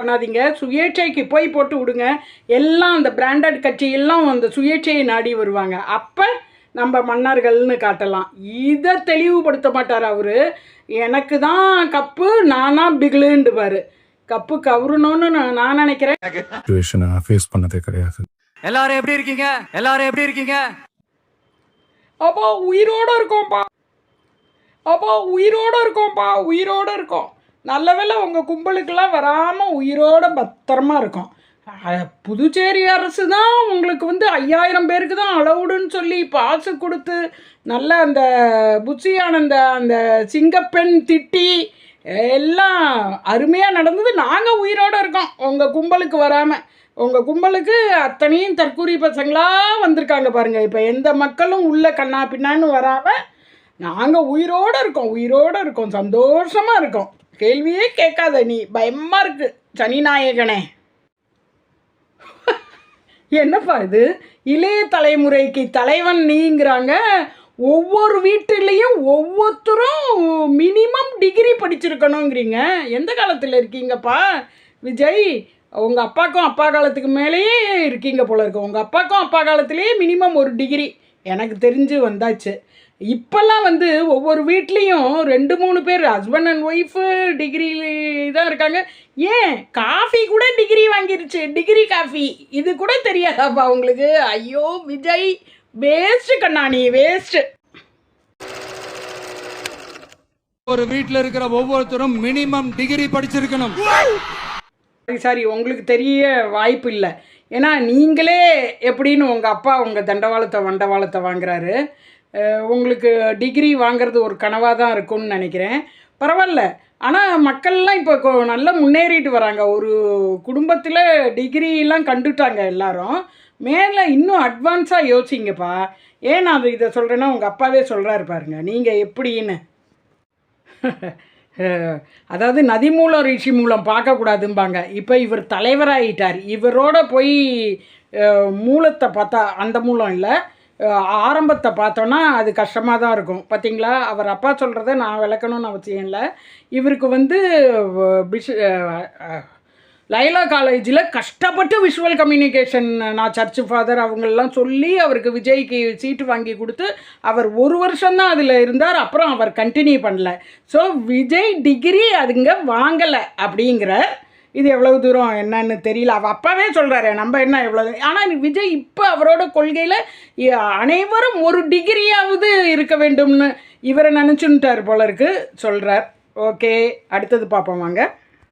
பண்ணாதீங்க. சுயேட்சைக்கு போய் போட்டு விடுங்க. எல்லாம் அந்த பிராண்டட் கட்சி எல்லாம் அந்த சுயேட்சையை நாடி வருவாங்க. அப்போ நம்ம மன்னர்கள்னு காட்டலாம். இதை தெளிவுபடுத்த மாட்டார் அவர். எனக்கு தான் கப்பு நானா பிகிலுண்டுவார் கப்பு கவுரணும்னு நான் நான் நினைக்கிறேன். ஃபேஸ் பண்ணதே கிடையாது. எல்லாரும் எப்படி இருக்கீங்க? எல்லாரும் எப்படி இருக்கீங்க? அப்பா உயிரோடு இருக்கோம்ப்பா. அப்பா உயிரோடு இருக்கோம்ப்பா. உயிரோடு இருக்கோம். நல்ல வேளை உங்கள் கும்பலுக்கெல்லாம் வராமல் உயிரோட பத்திரமா இருக்கும். புதுச்சேரி அரசு தான் உங்களுக்கு வந்து ஐயாயிரம் பேருக்கு தான் அலவுடுன்னு சொல்லி பாசு கொடுத்து நல்ல அந்த புச்சியானந்த அந்த சிங்கப்பெண் திட்டி எல்லாம் அருமையாக நடந்தது. நாங்கள் உயிரோடு இருக்கோம் உங்கள் கும்பலுக்கு வராமல் உங்கள் கும்பலுக்கு அத்தனையும் தற்கூரி பசங்களாக வந்திருக்காங்க பாருங்கள் இப்போ எந்த மக்களும் உள்ள கண்ணா பின்னான்னு வராமல் நாங்கள் உயிரோடு இருக்கோம் உயிரோடு இருக்கோம் சந்தோஷமாக இருக்கோம். கேள்வியே கேட்காத நீ. பயமாக இருக்கு. சனிநாயகனே. என்னப்பா இது? இளைய தலைமுறைக்கு தலைவன் நீங்கிறாங்க. ஒவ்வொரு வீட்டிலையும் ஒவ்வொருத்தரும் மினிமம் டிகிரி படிச்சிருக்கணுங்கிறீங்க. எந்த காலத்தில் இருக்கீங்கப்பா? விஜய் உங்கள் அப்பாக்கும் அப்பா காலத்துக்கு மேலேயே இருக்கீங்க போல இருக்கு. உங்கள் அப்பாக்கும் அப்பா காலத்துலேயே மினிமம் ஒரு டிகிரி எனக்கு தெரிஞ்சு வந்தாச்சு. இப்போல்லாம் வந்து ஒவ்வொரு வீட்லேயும் ரெண்டு மூணு பேர் ஹஸ்பண்ட் அண்ட் ஒய்ஃபு டிகிரி தான் இருக்காங்க. ஏன்? காஃபி கூட டிகிரி வாங்கிருச்சு. டிகிரி காஃபி இது கூட தெரியாதாப்பா உங்களுக்கு? ஐயோ விஜய் வேஸ்ட்டு கண்ணாணி வேஸ்ட்டு ஒரு வீட்டில் இருக்கிற ஒவ்வொருத்தரும் மினிமம் டிகிரி படிச்சிருக்கணும். சாரி சாரி உங்களுக்கு தெரிய வாய்ப்பு இல்லை. ஏன்னா நீங்களே எப்படின்னு உங்கள் அப்பா உங்கள் தண்டவாளத்தை வண்டவாளத்தை வாங்குறாரு. உங்களுக்கு டிகிரி வாங்குறது ஒரு கனவாக தான் இருக்கும்னு நினைக்கிறேன். பரவாயில்ல. ஆனால் மக்கள்லாம் இப்போ நல்லா முன்னேறிட்டு வராங்க. ஒரு குடும்பத்தில் டிகிரிலாம் கண்டுட்டாங்க எல்லாரும். மேலே இன்னும் அட்வான்ஸாக யோசிங்கப்பா. ஏன் நான் இதை சொல்கிறேன்னா உங்கள் அப்பாவே சொல்கிறாரு பாருங்க. நீங்கள் எப்படின்னு. அதாவது நதி மூலம் ரிஷி மூலம் பார்க்கக்கூடாதும்பாங்க. இப்போ இவர் தலைவராகிட்டார் இவரோட போய் மூலத்தை பார்த்தா அந்த மூலம் இல்லை. ஆரம்பத்தை பார்த்தோன்னா அது கஷ்டமாக தான் இருக்கும். பார்த்தீங்களா அவர் அப்பா சொல்கிறத நான் விளக்கணும்னு அவசியம் இல்லை. இவருக்கு வந்து பிஷ் லைலா காலேஜில் கஷ்டப்பட்டு விஷுவல் கம்யூனிகேஷன் நான் சர்ச் ஃபாதர் அவங்களெலாம் சொல்லி அவருக்கு விஜய்க்கு சீட்டு வாங்கி கொடுத்து அவர் ஒரு வருஷம்தான் அதில் இருந்தார் அப்புறம் அவர் கண்டினியூ பண்ணல. ஸோ விஜய் டிகிரி அதுங்க வாங்கலை அப்படிங்கிற இது எவ்வளவு தூரம் என்னன்னு தெரியல. அவள் அப்பாவே சொல்கிறாரு நம்ம என்ன எவ்வளோ ஆனால் விஜய் இப்போ அவரோட கொள்கையில் அனைவரும் ஒரு டிகிரியாவது இருக்க வேண்டும்னு இவரை நினச்சுன்ட்டார் போல இருக்கு சொல்கிறார் ஓகே அடுத்தது பார்ப்போம் வாங்க.